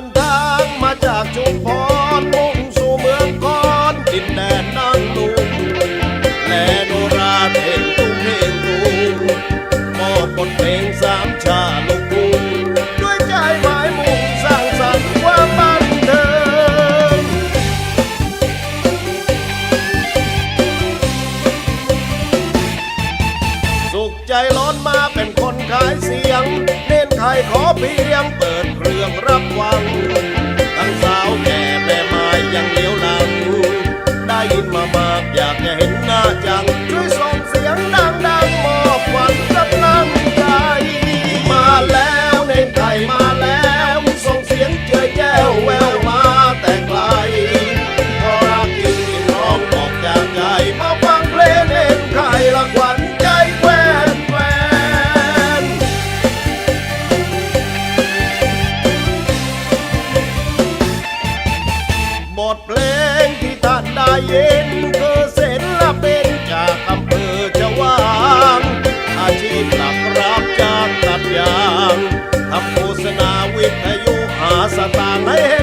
and. มาบากอยากจะเห็นหน้าจังช่วยส่งเสียงดังดังมอบขวัญกำลังใจ มาแล้วในไทยมาแล้วส่งเสียงเจยแจ้วแววมาแต่ไกลพอรักจริงร้องบอกจากใจมาฟังเพลงเองไครละขวัญใจแววแววบทเพลงที่ท่านได้ยิน సతామయే